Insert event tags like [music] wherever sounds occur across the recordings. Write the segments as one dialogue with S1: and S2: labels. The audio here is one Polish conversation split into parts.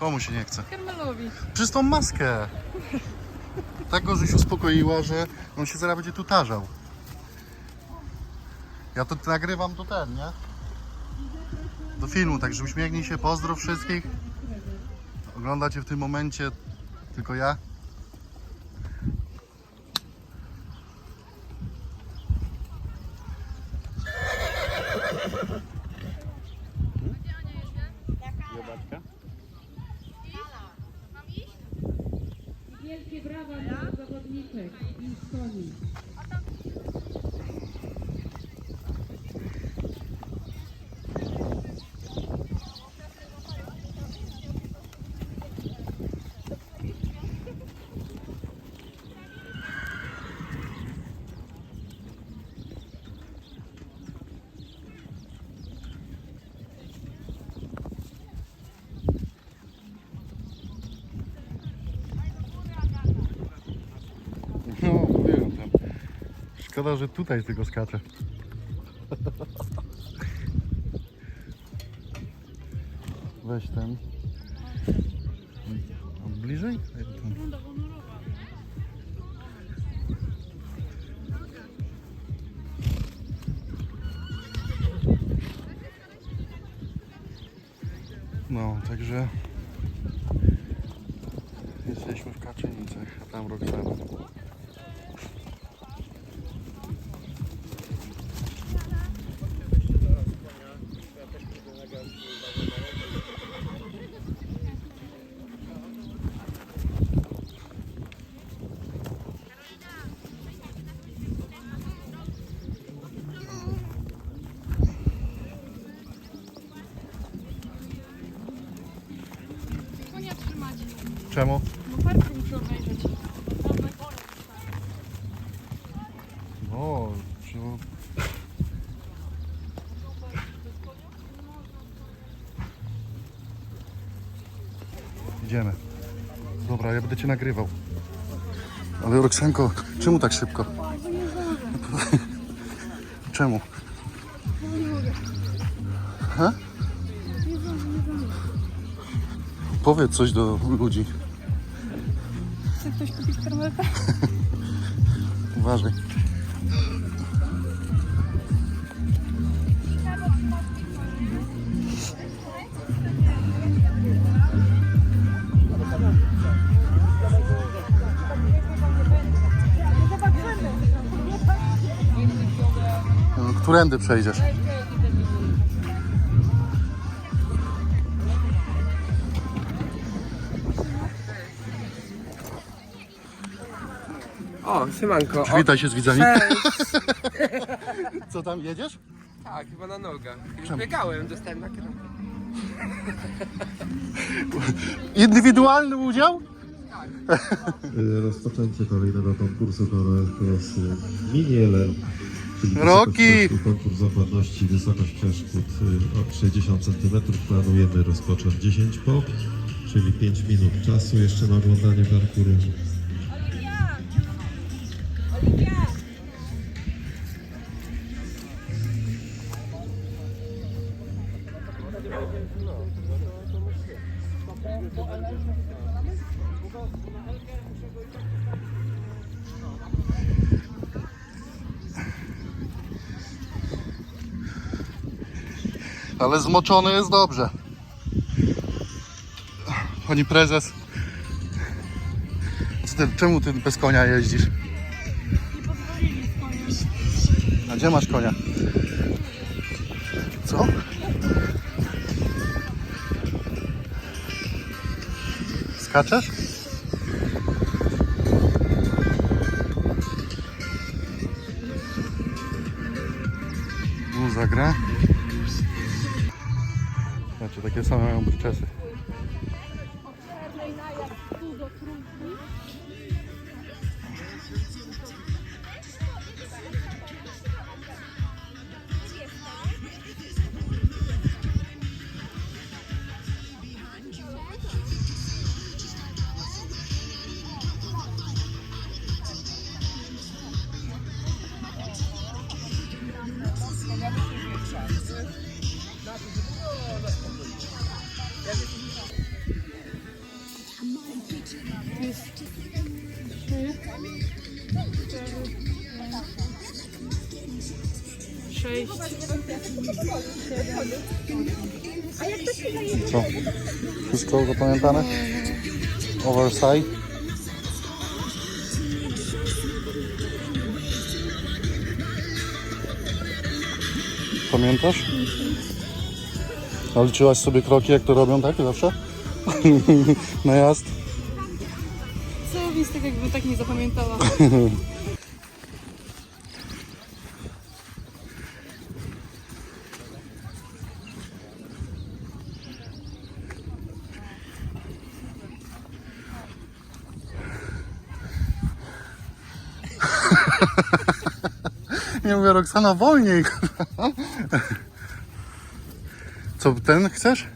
S1: Komu się nie chce?
S2: Karmelowi.
S1: Przez tą maskę. Tak go żeś uspokoiła, że on się zaraz będzie tu tarzał. Ja to nagrywam to ten, nie? Do filmu, także uśmiechnij się, pozdrów wszystkich. Oglądacie w tym momencie tylko ja.
S3: Wielkie brawa dla zawodniczek i koni.
S1: No, mówiłem tam. Szkoda, że tutaj tylko skacze. Weź ten. Bliżej? No, także jesteśmy w Kaczenicach, a tam Roxana.
S2: Konia
S1: Czemu?
S2: No parku.
S1: Idziemy. Dobra, ja będę cię nagrywał. Ale Roxanko, czemu tak szybko? Czemu? Ha? Powiedz coś do ludzi.
S2: Chce ktoś kupić karmelkę? [laughs]
S1: Uważaj. Którędy przejdziesz?
S4: O, siemanko. O,
S1: Przywitaj się z widzami.
S4: Cześć.
S1: Co tam, jedziesz?
S4: Tak, chyba na nogach. Już
S1: Czemu?
S4: biegałem, dostałem na.
S1: Indywidualny udział?
S5: Rozpoczęcie kolejnego konkursu Cross Miniele. czyli
S1: Roki!
S5: wysokość przeszkód, Konkurs zawodności, wysokość przeszkód y, od 60 cm. Planujemy rozpocząć 10 po, czyli 5 minut czasu jeszcze na oglądanie parkuru.
S1: Ale zmoczony jest dobrze. Pani prezes. Ty, czemu ty bez konia jeździsz?
S2: Nie.
S1: A gdzie masz konia? Co? Skaczesz? Znaczy takie same mają bryczesy.
S2: Wejść.
S1: Co? Wszystko zapamiętane? Oversight? Pamiętasz? A liczyłaś sobie kroki, jak to robią, tak? Zawsze? [laughs] Na jazd?
S2: Co mi z tego jakbym tak nie zapamiętała. [laughs]
S1: Nie mówię, Roxana, wolniej. Co, ten chcesz?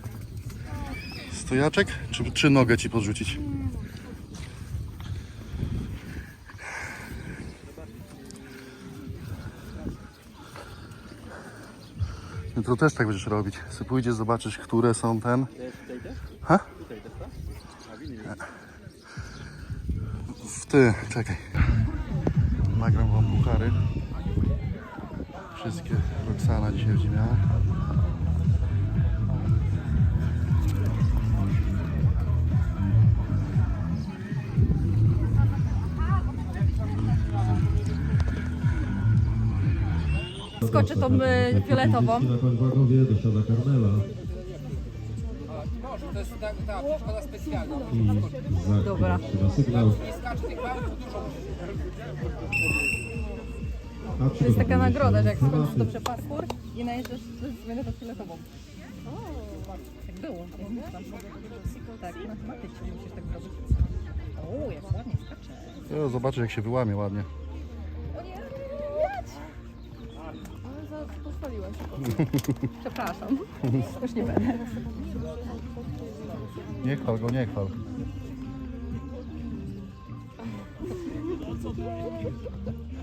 S1: Stojaczek? Czy, czy nogę ci podrzucić? Jutro też tak będziesz robić. Sobie pójdziesz, zobaczysz, które są ten. Ha? W ty, czekaj. Nagram wam puchary. Wszystkie Roxana dzisiaj będzie miała.
S2: Skoczę tą y, fioletową.
S5: Na Pangwagowie dosiada Karmela
S4: Może, to jest ta, ta przeszkoda specjalna.
S2: Dobra.
S5: sygnał.
S4: Nie skacze tych małych, dużo.
S5: A
S2: To jest taka nagroda, że jak skończysz dobrze parkour i najeżdżasz to zmianę fioletową. Tak było. Tak, na tematyce musisz tak zrobić. O, jak ładnie skacze.
S1: No, zobaczysz jak się wyłamie ładnie.
S2: Ale za pochwaliłam się. [laughs] Przepraszam. Już nie będę.
S1: Nie chwal go, nie chwal. [laughs]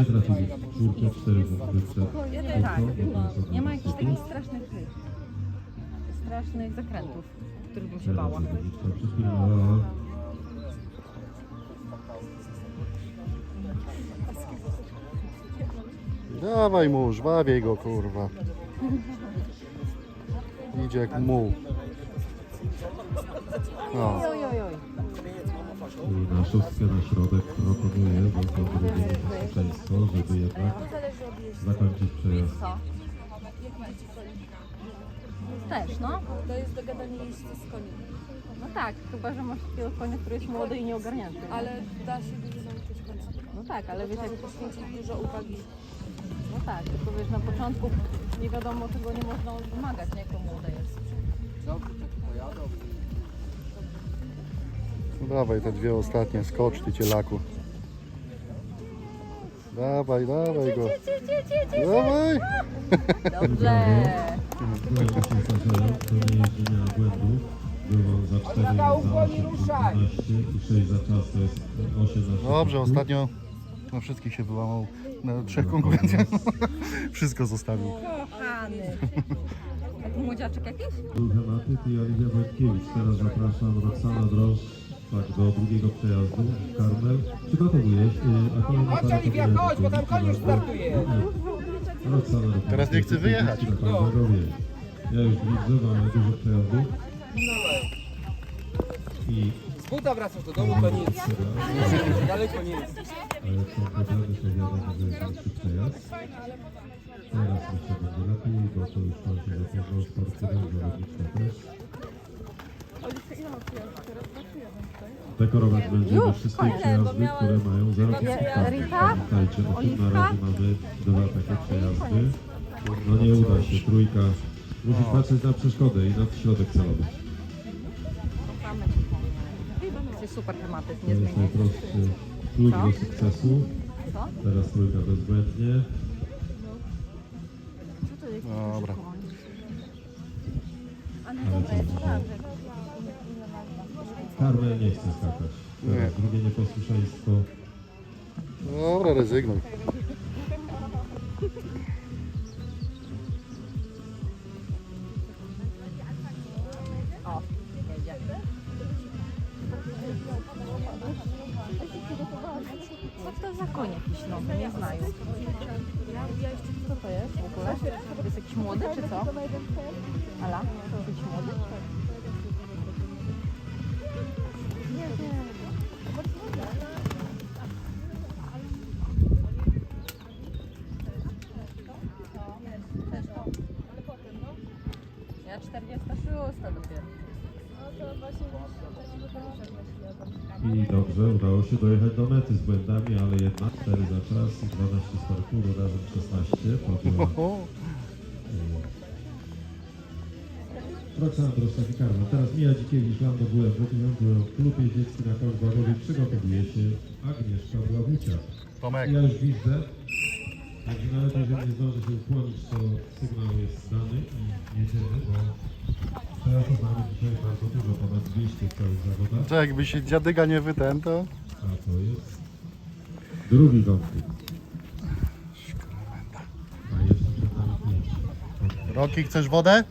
S5: Nie trafili czwórkę, cztery punkty przed
S2: Tak, nie ma jakichś takich strasznych tych, strasznych zakrętów, których bym się bała.
S1: Dawaj mu, żwawiej go kurwa. Idzie jak muł. No.
S2: Oj, oj, oj.
S5: I na szóstkę na środek proponuje, bo to drugie niebezpieczeństwo, żeby jednak zakończyć przejazd.
S2: Też, no.
S6: To jest dogadanie jeźdźcy z koniem.
S2: No tak, chyba, że masz takiego konia, który jest młody i nieogarnięty.
S6: Ale da się dużo nauczyć konia.
S2: No tak, ale wiesz, jak...
S6: Trzeba poświęcić dużo uwagi.
S2: No tak, tylko wiesz, na początku nie wiadomo, czego nie można wymagać, nie, jak to młode jest.
S4: Dobrze, tak pojadą.
S1: Dawaj te dwie ostatnie, skocz ty cielaku. Dawaj, dawaj go. Dawaj!
S2: Dobrze.
S5: Byłem się pasażerem, to nie jeździ miała błędów. Było za 4 za 8, 12 i 6 za czas, to jest 8 na 3.
S1: Dobrze, ostatnio na wszystkich się wyłamał. Na trzech konkurencjach. [laughs] Wszystko zostawił.
S2: Kochany. A tu młodziaczek jakiś?
S5: Tematyk i Oliwia Wojtkiewicz. Teraz zapraszam Roxana Drosz tak, do drugiego przejazdu. Karmel, przygotowujesz. y, A
S4: Chodź, Oliwia, chodź, bo tam koń już startuje.
S5: Roxana do
S1: Teraz nie chce wyjechać.
S5: Na Pangwagowie. Ja już widzę, mamy dużo przejazdów. I
S4: Z buta wracasz do domu, to nic. Daleko nie jest.
S5: ale są problemy, to wiadomo, że jest przejazd. Teraz myślę, będzie lepiej, bo to już się zapoznał z parkurem, zawodniczka też. Dekorować będziemy wszystkie przejazdy, które mają 0
S2: Rita?
S5: Pamiętajcie, o tym na razie mamy dwa takie przejazdy. No nie uda się, trójka. Musisz patrzeć na przeszkodę i na środek celowy.
S2: Kochamy. To jest super tematyk,
S5: To
S2: nie
S5: jest najprostszy klucz do sukcesu.
S2: Co?
S5: Teraz trójka bezbłędnie.
S1: Dobra.
S5: Karmel nie chce skakać. Teraz drugie nieposłuszeństwo.
S1: Dobra, rezygnuj.
S5: I dobrze, udało się dojechać do mety z błędami, ale jednak 4 za czas i 12 z parkouru, razem 16. Podjęła Roxana Droszczak-Karma. Teraz Mija Dzikiewicz, Lando WF, wykonujący klub jeździecki na kołach Bagowie. Przygotowuje się Agnieszka Blawucia.
S1: Tomek,
S5: Ja już widzę, także nawet jeżeli nie zdąży się ukłonić, to sygnał jest dany i jedziemy, bo mamy dzisiaj bardzo dużo, ponad 200 w całych zawodach.
S1: to jakby się dziadyga nie wyten, to...
S5: A to jest drugi pięć.
S1: Roki, chcesz wodę?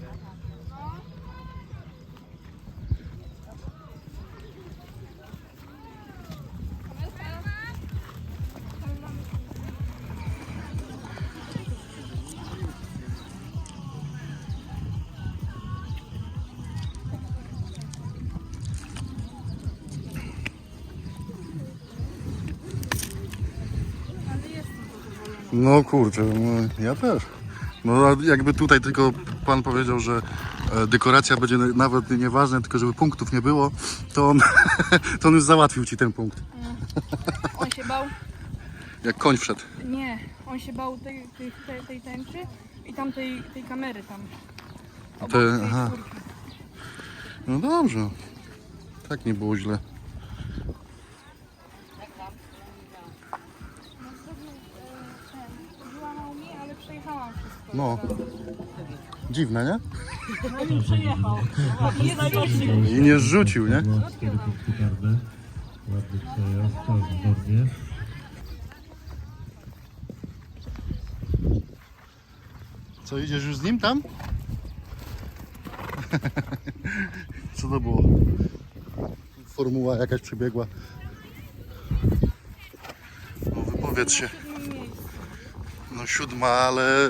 S1: No kurczę, no, ja też. No a jakby tutaj tylko pan powiedział, że e, dekoracja będzie na- nawet nieważna, tylko żeby punktów nie było, to on, [laughs] to on już załatwił ci ten punkt.
S7: On się bał,
S1: Jak koń wszedł.
S7: nie, on się bał tej, tej, tej, tej tęczy i tamtej tej kamery tam. Obok
S1: Te-
S7: tej
S1: aha. No dobrze. Tak nie było źle. No. Dziwne, nie? I nie zrzucił, nie?
S5: Ładny przejazd, czas w.
S1: Co, idziesz już z nim tam? [laughs] Co to było? Formuła jakaś przebiegła. No wypowiedz się. No siódma, ale...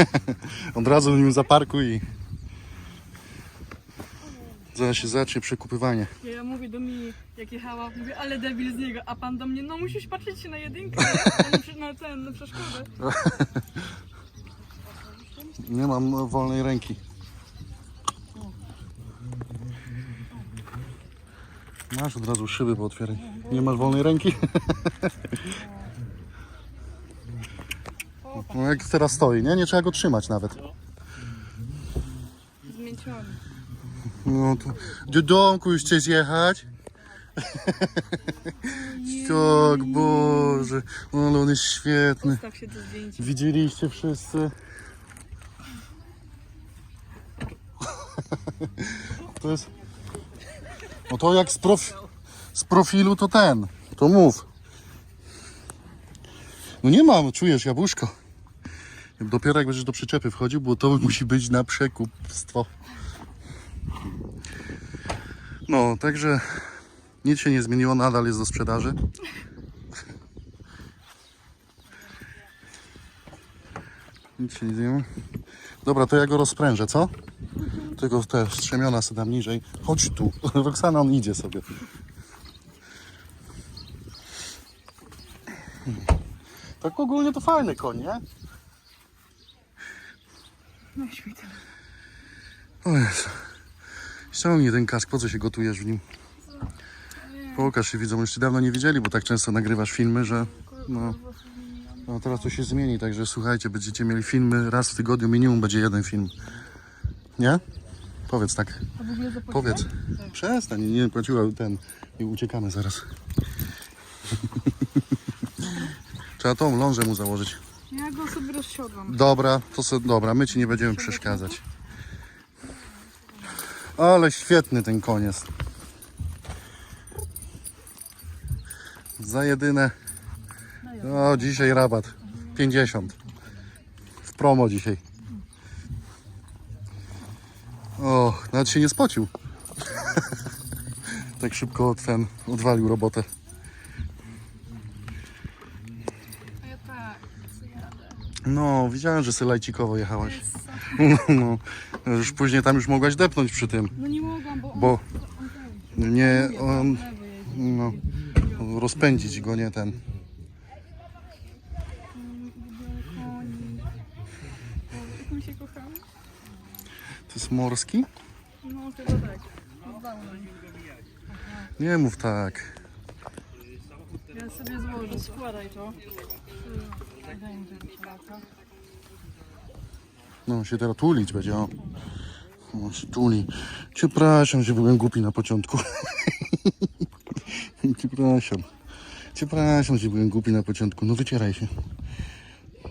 S1: [laughs] Od razu nim zaparkuj i... Zaraz się zacznie przekupywanie.
S7: Ja, mówię do mnie, jak jechała, mówię, ale debil z niego, a pan do mnie, no musisz patrzeć się na jedynkę, a nie przy- na ten, na przeszkodę. [laughs]
S1: Nie mam wolnej ręki. Masz od razu szyby pootwieraj. Nie masz wolnej ręki? [laughs] No jak teraz stoi, nie? Nie trzeba go trzymać nawet.
S7: Zmięciony.
S1: No to do domku już chcesz jechać? Tak, Boże, ale on jest świetny.
S7: Się do zdjęcia.
S1: Widzieliście wszyscy? To jest. No to jak z, prof... z profilu to ten. To mów. No nie mam, czujesz jabłuszko. Dopiero jak będziesz do przyczepy wchodził, bo to [laughs] musi być na przekupstwo. No, także nic się nie zmieniło, nadal jest do sprzedaży. Nic się nie zmieniło. Dobra, to ja go rozprężę, co? Tylko te strzemiona sobie dam niżej. Chodź tu. [laughs] Roxana, on idzie sobie. Tak ogólnie to fajny koń, nie?
S7: Weź mi ten.
S1: O Jezu. Ściągnij ten kask, po co się gotujesz w nim? Pokaż się już ci dawno nie widzieli, bo tak często nagrywasz filmy, że no, no teraz to się zmieni, także słuchajcie, będziecie mieli filmy raz w tygodniu, minimum będzie jeden film. Nie? Powiedz tak. Powiedz. Przestań, nie płaciła ten i uciekamy zaraz. [laughs] Trzeba tą lążę mu założyć.
S7: Ja go sobie rozsiodłam.
S1: Dobra, to se, dobra, my ci nie będziemy przeszkadzać. Ale świetny ten koniec. Za jedyne. O, dzisiaj rabat. 50. W promo dzisiaj. O, nawet się nie spocił. [laughs] tak szybko ten odwalił robotę.
S7: Ja tak.
S1: No, widziałem, że sylajcikowo jechałaś. [laughs] No, już później tam już mogłaś depnąć przy tym,
S7: No nie mogłam, bo on
S1: bo nie, on, no, rozpędzić go, nie ten.
S7: Koni. Jak my się kochamy?
S1: To jest morski?
S7: No chyba tak.
S1: Nie mów tak.
S7: Ja sobie złożę, składaj to. Szlaka.
S1: No, się teraz tulić będzie, o. O, się tuli. Przepraszam, że byłem głupi na początku. [laughs] Przepraszam. Przepraszam, że byłem głupi na początku. No wycieraj się.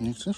S1: Nie chcesz?